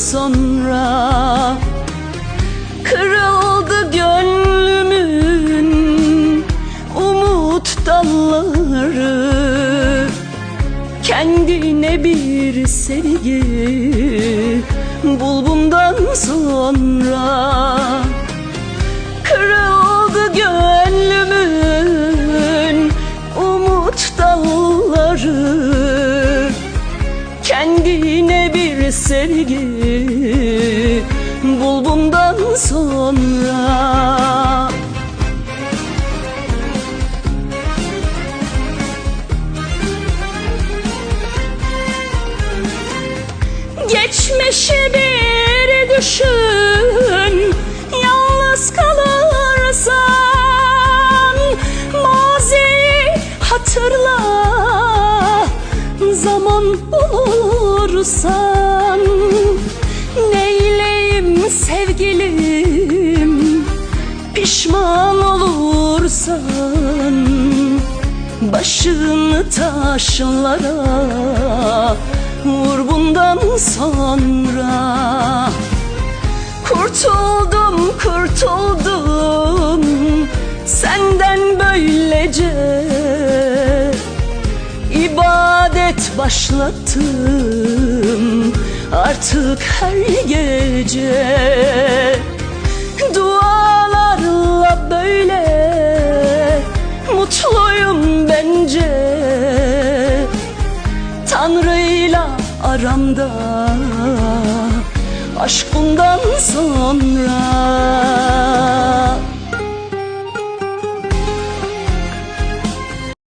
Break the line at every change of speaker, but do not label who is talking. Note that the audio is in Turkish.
sonra Kırıldı gönlümün umut dalları. Kendine bir sevgi bul bundan sonra. Kırıldı gönlümün umut dalları sevgi bul bundan sonra. Geçmişi bir düşün Yalnız kalırsan Maziyi hatırla Zaman bulursan olursan Başını taşlara Vur bundan sonra. Kurtuldum kurtuldum Senden böylece. İbadet başlattım Artık her gece Mutluyum bence. Tanrı'yla aramda Aşk bundan sonra